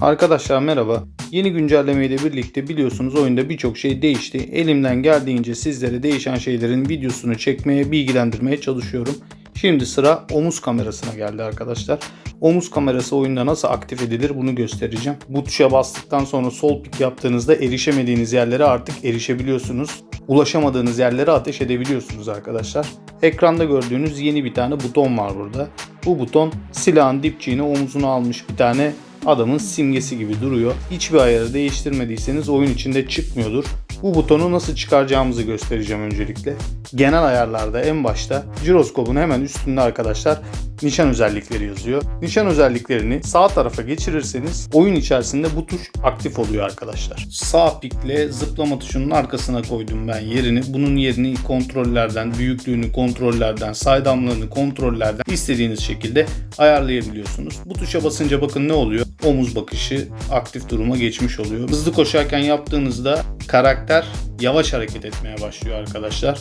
Arkadaşlar merhaba. Yeni güncelleme ile birlikte biliyorsunuz oyunda birçok şey değişti. Elimden geldiğince sizlere değişen şeylerin videosunu çekmeye, bilgilendirmeye çalışıyorum. Şimdi sıra omuz kamerasına geldi arkadaşlar. Omuz kamerası oyunda nasıl aktif edilir bunu göstereceğim. Bu tuşa bastıktan sonra sol pik yaptığınızda erişemediğiniz yerlere artık erişebiliyorsunuz. Ulaşamadığınız yerlere ateş edebiliyorsunuz arkadaşlar. Ekranda gördüğünüz yeni bir tane buton var burada. Bu buton silahın dipçiğini omuzuna almış bir tane adamın simgesi gibi duruyor. Hiçbir ayarı değiştirmediyseniz oyun içinde çıkmıyordur. Bu butonu nasıl çıkaracağımızı göstereceğim öncelikle. Genel ayarlarda en başta jiroskopun hemen üstünde arkadaşlar nişan özellikleri yazıyor. Nişan özelliklerini sağ tarafa geçirirseniz oyun içerisinde bu tuş aktif oluyor arkadaşlar. Sağ pikle zıplama tuşunun arkasına koydum ben yerini. Bunun yerini kontrollerden, büyüklüğünü kontrollerden, saydamlığını kontrollerden istediğiniz şekilde ayarlayabiliyorsunuz. Bu tuşa basınca bakın ne oluyor? Omuz bakışı aktif duruma geçmiş oluyor. Hızlı koşarken yaptığınızda karakter yavaş hareket etmeye başlıyor arkadaşlar.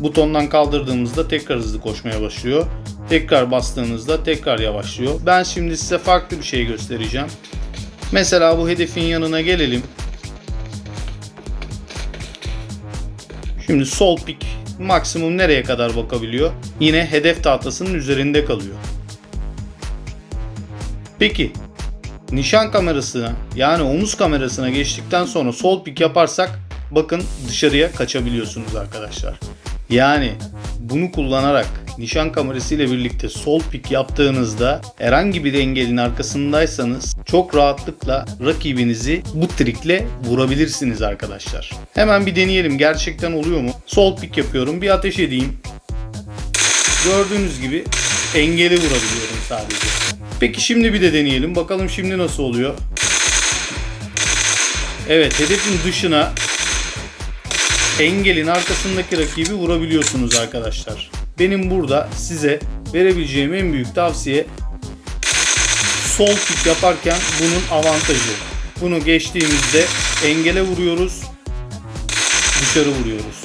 Butondan kaldırdığımızda tekrar hızlı koşmaya başlıyor. Tekrar bastığınızda tekrar yavaşlıyor. Ben şimdi size farklı bir şey göstereceğim. Mesela bu hedefin yanına gelelim. Şimdi sol pik maksimum nereye kadar bakabiliyor? Yine hedef tahtasının üzerinde kalıyor. Peki nişan kamerasına yani omuz kamerasına geçtikten sonra sol pik yaparsak bakın dışarıya kaçabiliyorsunuz arkadaşlar. Yani bunu kullanarak nişan kamerası ile birlikte sol pik yaptığınızda herhangi bir engelin arkasındaysanız çok rahatlıkla rakibinizi bu trikle vurabilirsiniz arkadaşlar. Hemen bir deneyelim gerçekten oluyor mu? Sol pik yapıyorum bir ateş edeyim. Gördüğünüz gibi engeli vurabiliyorum sadece. Peki şimdi bir de deneyelim. Bakalım şimdi nasıl oluyor. Evet hedefin dışına engelin arkasındaki rakibi vurabiliyorsunuz arkadaşlar. Benim burada size verebileceğim en büyük tavsiye sol pik yaparken bunun avantajı. Bunu geçtiğimizde engele vuruyoruz. Dışarı vuruyoruz.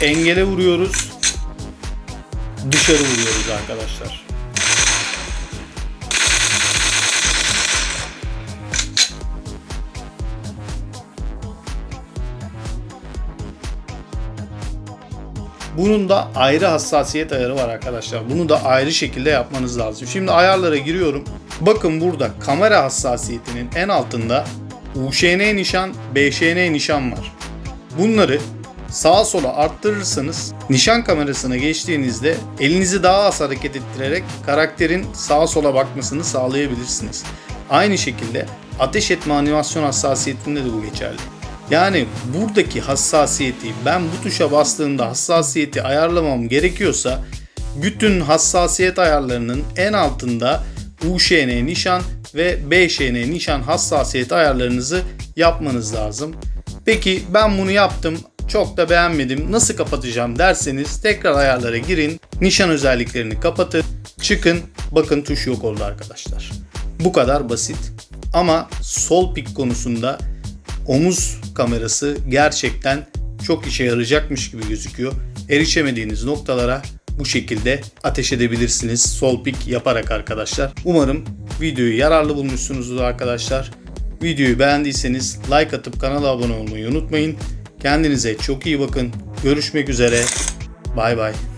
Engele vuruyoruz. Dışarı vuruyoruz arkadaşlar. Bunun da ayrı hassasiyet ayarı var arkadaşlar. Bunu da ayrı şekilde yapmanız lazım. Şimdi ayarlara giriyorum. Bakın burada kamera hassasiyetinin en altında UŞN nişan, BŞN nişan var. Bunları sağa sola arttırırsanız nişan kamerasına geçtiğinizde elinizi daha az hareket ettirerek karakterin sağa sola bakmasını sağlayabilirsiniz. Aynı şekilde ateş etme animasyon hassasiyetinde de bu geçerli. Yani buradaki hassasiyeti ben bu tuşa bastığımda hassasiyeti ayarlamam gerekiyorsa bütün hassasiyet ayarlarının en altında UŞN nişan ve BŞN nişan hassasiyet ayarlarınızı yapmanız lazım. Peki ben bunu yaptım çok da beğenmedim nasıl kapatacağım derseniz tekrar ayarlara girin nişan özelliklerini kapatın çıkın bakın tuş yok oldu arkadaşlar. Bu kadar basit ama sol pik konusunda omuz kamerası gerçekten çok işe yarayacakmış gibi gözüküyor. Erişemediğiniz noktalara bu şekilde ateş edebilirsiniz sol pik yaparak arkadaşlar. Umarım videoyu yararlı bulmuşsunuzdur arkadaşlar. Videoyu beğendiyseniz like atıp kanala abone olmayı unutmayın. Kendinize çok iyi bakın. Görüşmek üzere. Bay bay.